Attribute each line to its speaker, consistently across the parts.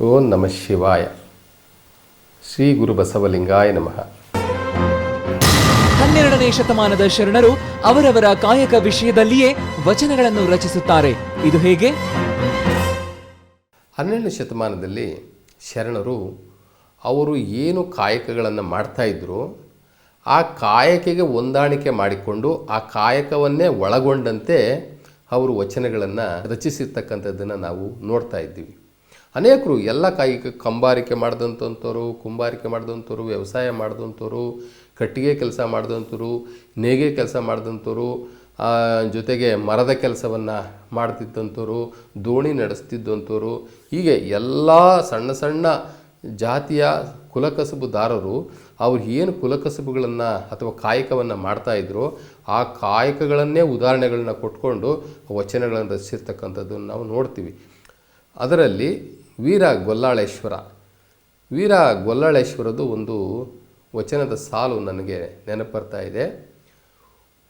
Speaker 1: ಓಂ ನಮಃ ಶಿವಾಯ. ಶ್ರೀ ಗುರು ಬಸವಲಿಂಗಾಯ ನಮಃ.
Speaker 2: ಹನ್ನೆರಡನೇ ಶತಮಾನದ ಶರಣರು ಅವರವರ ಕಾಯಕ ವಿಷಯದಲ್ಲಿಯೇ ವಚನಗಳನ್ನು ರಚಿಸುತ್ತಾರೆ. ಇದು ಹೇಗೆ?
Speaker 1: ಹನ್ನೆರಡನೇ ಶತಮಾನದಲ್ಲಿ ಶರಣರು ಅವರು ಏನು ಕಾಯಕಗಳನ್ನು ಮಾಡ್ತಾಯಿದ್ರು ಆ ಕಾಯಕಿಗೆ ಹೊಂದಾಣಿಕೆ ಮಾಡಿಕೊಂಡು ಆ ಕಾಯಕವನ್ನೇ ಒಳಗೊಂಡಂತೆ ಅವರು ವಚನಗಳನ್ನು ರಚಿಸಿರ್ತಕ್ಕಂಥದ್ದನ್ನು ನಾವು ನೋಡ್ತಾ ಇದ್ದೀವಿ. ಅನೇಕರು ಎಲ್ಲ ಕಾಯಿ ಕಂಬಾರಿಕೆ ಮಾಡಿದಂಥವ್ರು, ಕುಂಬಾರಿಕೆ ಮಾಡಿದಂಥವ್ರು, ವ್ಯವಸಾಯ ಮಾಡಿದಂಥವ್ರು, ಕಟ್ಟಿಗೆ ಕೆಲಸ ಮಾಡಿದಂಥವ್ರು ನೇಗೆ ಕೆಲಸ ಮಾಡಿದಂಥವ್ರು ಜೊತೆಗೆ ಮರದ ಕೆಲಸವನ್ನು ಮಾಡ್ತಿದ್ದಂಥವ್ರು, ದೋಣಿ ನಡೆಸ್ತಿದ್ದಂಥವ್ರು, ಹೀಗೆ ಎಲ್ಲ ಸಣ್ಣ ಸಣ್ಣ ಜಾತಿಯ ಕುಲಕಸಬುದಾರರು ಅವ್ರು ಏನು ಕುಲಕಸಬುಗಳನ್ನು ಅಥವಾ ಕಾಯಕವನ್ನು ಮಾಡ್ತಾಯಿದ್ರು ಆ ಕಾಯಕಗಳನ್ನೇ ಉದಾಹರಣೆಗಳನ್ನ ಕೊಟ್ಕೊಂಡು ವಚನಗಳನ್ನು ರಚಿಸಿರ್ತಕ್ಕಂಥದ್ದನ್ನು ನಾವು ನೋಡ್ತೀವಿ. ಅದರಲ್ಲಿ ವೀರ ಗೊಲ್ಲಾಳೇಶ್ವರ. ವೀರ ಗೊಲ್ಲಾಳೇಶ್ವರದು ಒಂದು ವಚನದ ಸಾಲು ನನಗೆ ನೆನಪರ್ತಾ ಇದೆ.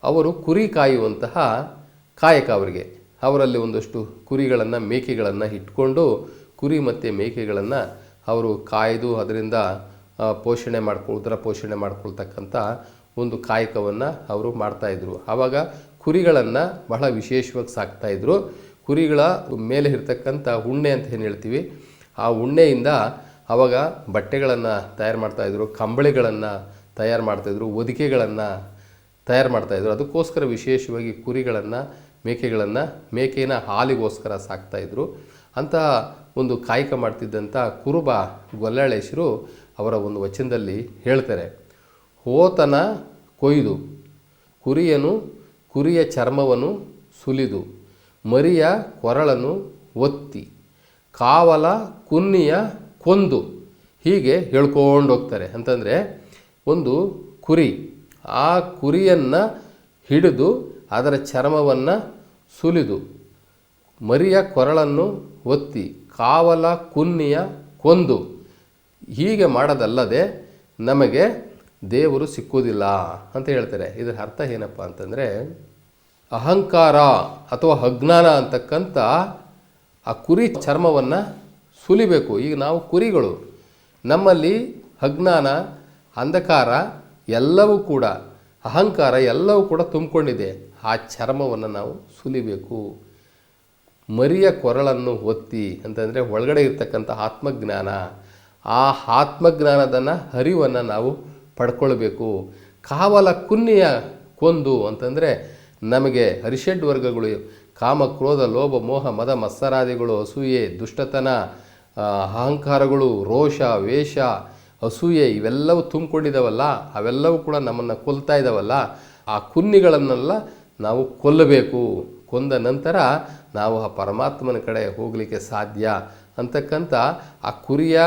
Speaker 1: ಅವರು ಕುರಿ ಕಾಯುವಂತಹ ಕಾಯಕ ಅವರಿಗೆ. ಅವರಲ್ಲಿ ಒಂದಷ್ಟು ಕುರಿಗಳನ್ನು, ಮೇಕೆಗಳನ್ನು ಇಟ್ಕೊಂಡು ಕುರಿ ಮತ್ತು ಮೇಕೆಗಳನ್ನು ಅವರು ಕಾಯ್ದು ಅದರಿಂದ ಪೋಷಣೆ ಮಾಡ್ಕೊ ಉದರ ಪೋಷಣೆ ಮಾಡ್ಕೊಳ್ತಕ್ಕಂಥ ಒಂದು ಕಾಯಕವನ್ನು ಅವರು ಮಾಡ್ತಾಯಿದ್ರು ಆವಾಗ ಕುರಿಗಳನ್ನು ಬಹಳ ವಿಶೇಷವಾಗಿ ಸಾಕ್ತಾಯಿದ್ರು ಕುರಿಗಳ ಮೇಲೆ ಇರ್ತಕ್ಕಂಥ ಉಣ್ಣೆ ಅಂತ ಏನು ಹೇಳ್ತೀವಿ, ಆ ಉಣ್ಣೆಯಿಂದ ಅವಾಗ ಬಟ್ಟೆಗಳನ್ನು ತಯಾರು ಮಾಡ್ತಾಯಿದ್ರು ಕಂಬಳಿಗಳನ್ನು ತಯಾರು ಮಾಡ್ತಾಯಿದ್ರು ಒದಿಕೆಗಳನ್ನು ತಯಾರು ಮಾಡ್ತಾಯಿದ್ರು ಅದಕ್ಕೋಸ್ಕರ ವಿಶೇಷವಾಗಿ ಕುರಿಗಳನ್ನು, ಮೇಕೆಗಳನ್ನು, ಮೇಕೆನ ಹಾಲಿಗೋಸ್ಕರ ಸಾಕ್ತಾಯಿದ್ರು ಅಂತಹ ಒಂದು ಕಾಯಕ ಮಾಡ್ತಿದ್ದಂಥ ಕುರುಬ ಗೊಲ್ಲಾಳೇಶರು ಅವರ ಒಂದು ವಚನದಲ್ಲಿ ಹೇಳ್ತಾರೆ, ಹೋತನ ಕೊಯ್ದು, ಕುರಿಯನು ಕುರಿಯ ಚರ್ಮವನ್ನು ಸುಲಿದು ಮರಿಯ ಕೊರಳನ್ನು ಒತ್ತಿ, ಕಾವಲ ಕುನ್ನಿಯ ಕೊಂದು. ಹೀಗೆ ಹೇಳ್ಕೊಂಡು ಹೋಗ್ತಾರೆ ಅಂತಂದರೆ ಒಂದು ಕುರಿ, ಆ ಕುರಿಯನ್ನು ಹಿಡಿದು ಅದರ ಚರ್ಮವನ್ನು ಸುಲಿದು ಮರಿಯ ಕೊರಳನ್ನು ಒತ್ತಿ, ಕಾವಲ ಕುನ್ನಿಯ ಕೊಂದು. ಹೀಗೆ ಮಾಡೋದಲ್ಲದೆ ನಮಗೆ ದೇವರು ಸಿಕ್ಕುವುದಿಲ್ಲ ಅಂತ ಹೇಳ್ತಾರೆ. ಇದರ ಅರ್ಥ ಏನಪ್ಪ ಅಂತಂದರೆ ಅಹಂಕಾರ ಅಥವಾ ಅಜ್ಞಾನ ಅಂತಕ್ಕಂಥ ಆ ಕುರಿ ಚರ್ಮವನ್ನು ಸುಲಿಬೇಕು. ಈಗ ನಾವು ಕುರಿಗಳು, ನಮ್ಮಲ್ಲಿ ಅಜ್ಞಾನ, ಅಂಧಕಾರ ಎಲ್ಲವೂ ಕೂಡ, ಅಹಂಕಾರ ಎಲ್ಲವೂ ಕೂಡ ತುಂಬಿಕೊಂಡಿದೆ. ಆ ಚರ್ಮವನ್ನು ನಾವು ಸುಲಿಬೇಕು. ಮರಿಯ ಕೊರಳನ್ನು ಒತ್ತಿ ಅಂತಂದರೆ ಒಳಗಡೆ ಇರ್ತಕ್ಕಂಥ ಆತ್ಮಜ್ಞಾನ, ಆ ಆತ್ಮಜ್ಞಾನದನ್ನು ಹರಿವನ್ನು ನಾವು ಪಡ್ಕೊಳ್ಬೇಕು. ಕಾವಲ ಕುನ್ನಿಯ ಕೊಂದು ಅಂತಂದರೆ ನಮಗೆ ಹರಿಷಡ್ ವರ್ಗಗಳು ಕಾಮ, ಕ್ರೋಧ, ಲೋಭ, ಮೋಹ, ಮದ, ಮತ್ಸರಾದಿಗಳು, ಅಸೂಯೆ, ದುಷ್ಟತನ ಅಹಂಕಾರಗಳು, ರೋಷ, ವೇಷ, ಅಸೂಯೆ ಇವೆಲ್ಲವೂ ತುಂಬಿಕೊಂಡಿದ್ದಾವಲ್ಲ ಅವೆಲ್ಲವೂ ಕೂಡ ನಮ್ಮನ್ನು ಕೊಲ್ತಾ ಇದ್ದಾವಲ್ಲ ಆ ಕುನ್ನಿಗಳನ್ನೆಲ್ಲ ನಾವು ಕೊಲ್ಲಬೇಕು. ಕೊಂದ ನಂತರ ನಾವು ಆ ಪರಮಾತ್ಮನ ಕಡೆ ಹೋಗಲಿಕ್ಕೆ ಸಾಧ್ಯ ಅಂತಕ್ಕಂಥ ಆ ಕುರಿಯ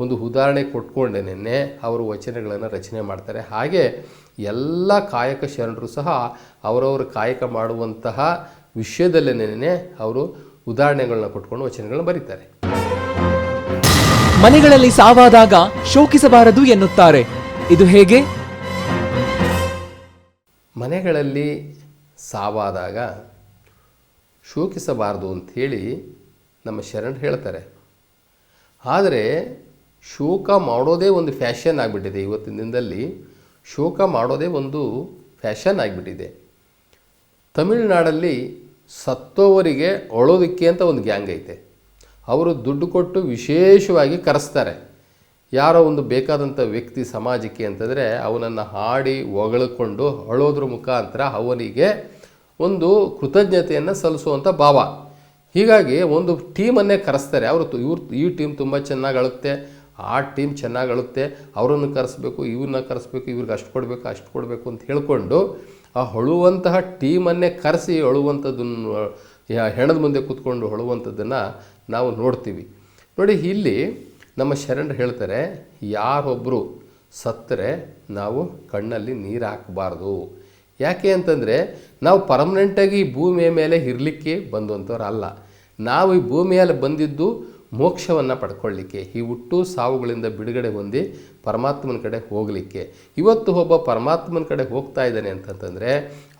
Speaker 1: ಒಂದು ಉದಾಹರಣೆ ಕೊಟ್ಕೊಂಡೇನೆ ಅವರು ವಚನಗಳನ್ನು ರಚನೆ ಮಾಡ್ತಾರೆ. ಹಾಗೆ ಎಲ್ಲ ಕಾಯಕ ಶರಣರು ಸಹ ಅವರವರು ಕಾಯಕ ಮಾಡುವಂತಹ ವಿಷಯದಲ್ಲೇನೆ ಅವರು ಉದಾಹರಣೆಗಳನ್ನ ಕೊಟ್ಕೊಂಡು ವಚನಗಳನ್ನ ಬರೀತಾರೆ.
Speaker 2: ಮನೆಗಳಲ್ಲಿ ಸಾವಾದಾಗ ಶೋಕಿಸಬಾರದು ಎನ್ನುತ್ತಾರೆ. ಇದು ಹೇಗೆ?
Speaker 1: ಮನೆಗಳಲ್ಲಿ ಸಾವಾದಾಗ ಶೋಕಿಸಬಾರದು ಅಂಥೇಳಿ ನಮ್ಮ ಶರಣರು ಹೇಳ್ತಾರೆ. ಆದರೆ ಶೋಕ ಮಾಡೋದೇ ಒಂದು ಫ್ಯಾಷನ್ ಆಗಿಬಿಟ್ಟಿದೆ ಇವತ್ತಿನ ದಿನದಲ್ಲಿ. ಶೋಕ ಮಾಡೋದೇ ಒಂದು ಫ್ಯಾಷನ್ ಆಗಿಬಿಟ್ಟಿದೆ. ತಮಿಳುನಾಡಲ್ಲಿ ಸತ್ತೋವರಿಗೆ ಅಳೋದಕ್ಕೆ ಅಂತ ಒಂದು ಗ್ಯಾಂಗ್ ಐತೆ. ಅವರು ದುಡ್ಡು ಕೊಟ್ಟು ವಿಶೇಷವಾಗಿ ಕರೆಸ್ತಾರೆ. ಯಾರೋ ಒಂದು ಬೇಕಾದಂಥ ವ್ಯಕ್ತಿ ಸಮಾಜಕ್ಕೆ ಅಂತಂದರೆ ಅವನನ್ನು ಹಾಡಿ ಹೊಗಳಿಕೊಂಡು ಅಳೋದ್ರ ಮುಖಾಂತರ ಅವನಿಗೆ ಒಂದು ಕೃತಜ್ಞತೆಯನ್ನು ಸಲ್ಲಿಸುವಂಥ ಭಾವ. ಹೀಗಾಗಿ ಒಂದು ಟೀಮನ್ನೇ ಕರೆಸ್ತಾರೆ. ಅವರು ಇವ್ರು ಈ ಟೀಮ್ ತುಂಬ ಚೆನ್ನಾಗಿ ಅಳುತ್ತೆ. ಆ ಟೀಮ್ ಚೆನ್ನಾಗಿ ಅಳುತ್ತೆ, ಅವರನ್ನು ಕರೆಸ್ಬೇಕು, ಇವ್ರನ್ನ ಕರೆಸ್ಬೇಕು, ಇವ್ರಿಗೆ ಅಷ್ಟು ಕೊಡಬೇಕು ಅಷ್ಟು ಕೊಡಬೇಕು ಅಂತ ಹೇಳಿಕೊಂಡು ಆ ಹೊಳುವಂತಹ ಟೀಮನ್ನೇ ಕರೆಸಿ ಅಳುವಂಥದ್ದನ್ನು ಹೆಣದ ಮುಂದೆ ಕೂತ್ಕೊಂಡು ಹೊಳುವಂಥದ್ದನ್ನು ನಾವು ನೋಡ್ತೀವಿ. ನೋಡಿ, ಇಲ್ಲಿ ನಮ್ಮ ಶರಣರು ಹೇಳ್ತಾರೆ ಯಾರೊಬ್ಬರು ಸತ್ತರೆ ನಾವು ಕಣ್ಣಲ್ಲಿ ನೀರು ಹಾಕಬಾರ್ದು. ಯಾಕೆ ಅಂತಂದರೆ, ನಾವು ಪರ್ಮನೆಂಟಾಗಿ ಈ ಭೂಮಿಯ ಮೇಲೆ ಇರಲಿಕ್ಕೆ ಬಂದಂಥವ್ರು ಅಲ್ಲ ನಾವು ಈ ಭೂಮಿಯಲ್ಲಿ ಬಂದಿದ್ದು ಮೋಕ್ಷವನ್ನು ಪಡ್ಕೊಳ್ಳಿಕ್ಕೆ, ಈ ಹುಟ್ಟು ಸಾವುಗಳಿಂದ ಬಿಡುಗಡೆ ಹೊಂದಿ ಪರಮಾತ್ಮನ ಕಡೆ ಹೋಗಲಿಕ್ಕೆ. ಇವತ್ತು ಒಬ್ಬ ಪರಮಾತ್ಮನ ಕಡೆ ಹೋಗ್ತಾ ಇದ್ದಾನೆ ಅಂತಂತಂದರೆ,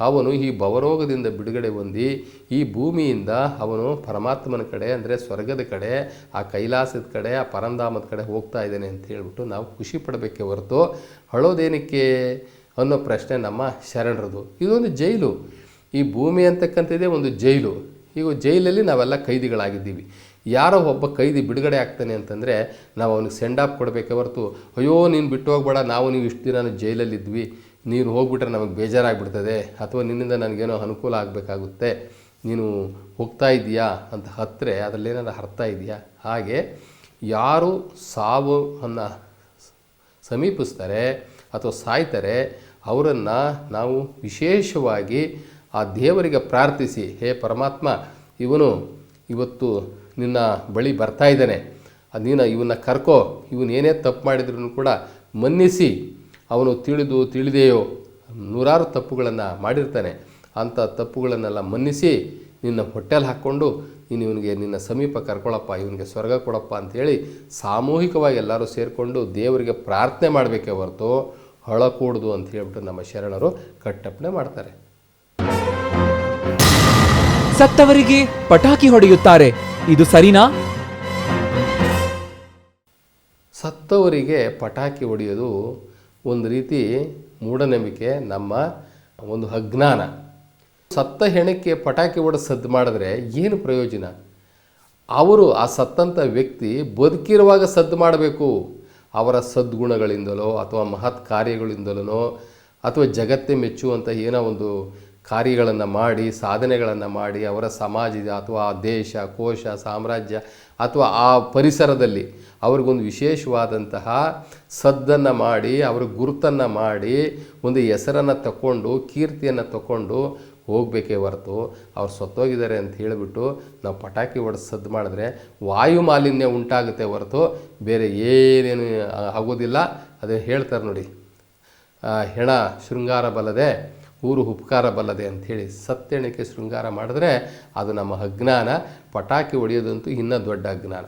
Speaker 1: ಅವನು ಈ ಭವರೋಗದಿಂದ ಬಿಡುಗಡೆ ಹೊಂದಿ, ಈ ಭೂಮಿಯಿಂದ ಅವನು ಪರಮಾತ್ಮನ ಕಡೆ, ಅಂದರೆ ಸ್ವರ್ಗದ ಕಡೆ, ಆ ಕೈಲಾಸದ ಕಡೆ, ಆ ಪರಂಧಾಮದ ಕಡೆ ಹೋಗ್ತಾ ಇದ್ದಾನೆ ಅಂತ ಹೇಳ್ಬಿಟ್ಟು ನಾವು ಖುಷಿ ಪಡಬೇಕೆ ಹೊರತು ಅಳೋದೇನಕ್ಕೆ ಅನ್ನೋ ಪ್ರಶ್ನೆ ನಮ್ಮ ಶರಣರದು. ಇದೊಂದು ಜೈಲು. ಈ ಭೂಮಿ ಅಂತಕ್ಕಂಥದ್ದೇ ಒಂದು ಜೈಲು. ಈಗ ಜೈಲಲ್ಲಿ ನಾವೆಲ್ಲ ಕೈದಿಗಳಾಗಿದ್ದೀವಿ. ಯಾರೋ ಒಬ್ಬ ಕೈದಿ ಬಿಡುಗಡೆ ಆಗ್ತಾನೆ ಅಂತಂದರೆ ನಾವು ಅವನಿಗೆ ಸೆಂಡ್ ಆಫ್ ಕೊಡಬೇಕೆ ಹೊರತು, ಅಯ್ಯೋ, ನೀನು ಬಿಟ್ಟು ಹೋಗ್ಬೇಡ, ನಾವು ನೀವು ಇಷ್ಟು ದಿನ ಜೈಲಲ್ಲಿದ್ವಿ, ನೀನು ಹೋಗ್ಬಿಟ್ರೆ ನಮಗೆ ಬೇಜಾರಾಗ್ಬಿಡ್ತದೆ, ಅಥವಾ ನಿನ್ನಿಂದ ನನಗೇನೋ ಅನುಕೂಲ ಆಗಬೇಕಾಗುತ್ತೆ, ನೀನು ಹೋಗ್ತಾ ಇದೆಯಾ ಅಂತ ಹತ್ತಿರ ಅದರಲ್ಲಿ ಏನಾದ್ರು ಅರ್ಥ ಇದೆಯಾ? ಹಾಗೆ ಯಾರು ಸಾವು ಅನ್ನು ಸಮೀಪಿಸ್ತಾರೆ ಅಥವಾ ಸಾಯ್ತಾರೆ, ಅವರನ್ನು ನಾವು ವಿಶೇಷವಾಗಿ ಆ ದೇವರಿಗೆ ಪ್ರಾರ್ಥಿಸಿ, ಹೇ ಪರಮಾತ್ಮ, ಇವನು ಇವತ್ತು ನಿನ್ನ ಬಳಿ ಬರ್ತಾ ಇದ್ದಾನೆ. ಅದು ನೀನು ಇವನ್ನ ಕರ್ಕೋ. ಇವನು ಏನೇ ತಪ್ಪು ಮಾಡಿದ್ರು ಕೂಡ ಮನ್ನಿಸಿ. ಅವನು ತಿಳಿದು ತಿಳಿದೆಯೋ. ನೂರಾರು ತಪ್ಪುಗಳನ್ನು ಮಾಡಿರ್ತಾನೆ. ಅಂಥ ತಪ್ಪುಗಳನ್ನೆಲ್ಲ ಮನ್ನಿಸಿ ನಿನ್ನ ಹೊಟ್ಟೆಲಿ ಹಾಕ್ಕೊಂಡು ನೀನು ಇವನಿಗೆ ನಿನ್ನ ಸಮೀಪ ಕರ್ಕೊಳಪ್ಪ, ಇವನಿಗೆ ಸ್ವರ್ಗ ಕೊಡಪ್ಪ ಅಂಥೇಳಿ ಸಾಮೂಹಿಕವಾಗಿ ಎಲ್ಲರೂ ಸೇರಿಕೊಂಡು ದೇವರಿಗೆ ಪ್ರಾರ್ಥನೆ ಮಾಡಬೇಕೇ ಹೊರತು ಹೊಳಕೂಡ್ದು ಅಂತ ಹೇಳ್ಬಿಟ್ಟು ನಮ್ಮ ಶರಣರು ಕಟ್ಟಪ್ಪಣೆ ಮಾಡ್ತಾರೆ.
Speaker 2: ಸತ್ತವರಿಗೆ ಪಟಾಕಿ ಹೊಡೆಯುತ್ತಾರೆ. ಇದು ಸರಿನಾ?
Speaker 1: ಸತ್ತವರಿಗೆ ಪಟಾಕಿ ಹೊಡೆಯೋದು ಒಂದು ರೀತಿ ಮೂಢನಂಬಿಕೆ, ನಮ್ಮ ಒಂದು ಅಜ್ಞಾನ. ಸತ್ತ ಹೆಣಕ್ಕೆ ಪಟಾಕಿ ಹೊಡೆದು ಸದ್ದು ಮಾಡಿದ್ರೆ ಏನು ಪ್ರಯೋಜನ? ಅವರು ಆ ಸತ್ತಂಥ ವ್ಯಕ್ತಿ ಬದುಕಿರುವಾಗ ಸದ್ದು ಮಾಡಬೇಕು. ಅವರ ಸದ್ಗುಣಗಳಿಂದಲೋ ಅಥವಾ ಮಹತ್ ಕಾರ್ಯಗಳಿಂದಲೋ ಅಥವಾ ಜಗತ್ತೇ ಮೆಚ್ಚುವಂಥ ಏನೋ ಒಂದು ಕಾರ್ಯಗಳನ್ನು ಮಾಡಿ, ಸಾಧನೆಗಳನ್ನು ಮಾಡಿ ಅವರ ಸಮಾಜದ ಅಥವಾ ಆ ದೇಶ, ಕೋಶ, ಸಾಮ್ರಾಜ್ಯ, ಅಥವಾ ಆ ಪರಿಸರದಲ್ಲಿ ಅವ್ರಿಗೊಂದು ವಿಶೇಷವಾದಂತಹ ಸದ್ದನ್ನು ಮಾಡಿ, ಅವ್ರ ಗುರುತನ್ನು ಮಾಡಿ ಒಂದು ಹೆಸರನ್ನು ತಗೊಂಡು ಕೀರ್ತಿಯನ್ನು ತಗೊಂಡು ಹೋಗಬೇಕೇ ಹೊರತು ಅವ್ರು ಸತ್ತೋಗಿದ್ದಾರೆ ಅಂತ ಹೇಳಿಬಿಟ್ಟು ನಾವು ಪಟಾಕಿ ಹೊಡೆದು ಸದ್ದು ಮಾಡಿದ್ರೆ ವಾಯು ಮಾಲಿನ್ಯ ಉಂಟಾಗುತ್ತೆ ಹೊರತು ಬೇರೆ ಏನೇನು ಆಗೋದಿಲ್ಲ. ಅದೇ ಹೇಳ್ತಾರೆ ನೋಡಿ. ಹೆಣ ಶೃಂಗಾರ ಬಲ್ಲದೆ ಊರು ಉಪಕಾರ ಬಲ್ಲದೆ ಅಂಥೇಳಿ ಸತ್ಯಣಕ್ಕೆ ಶೃಂಗಾರ ಮಾಡಿದ್ರೆ ಅದು ನಮ್ಮ ಅಜ್ಞಾನ. ಪಟಾಕಿ ಹೊಡೆಯೋದಂತೂ ಇನ್ನೂ ದೊಡ್ಡ ಅಜ್ಞಾನ.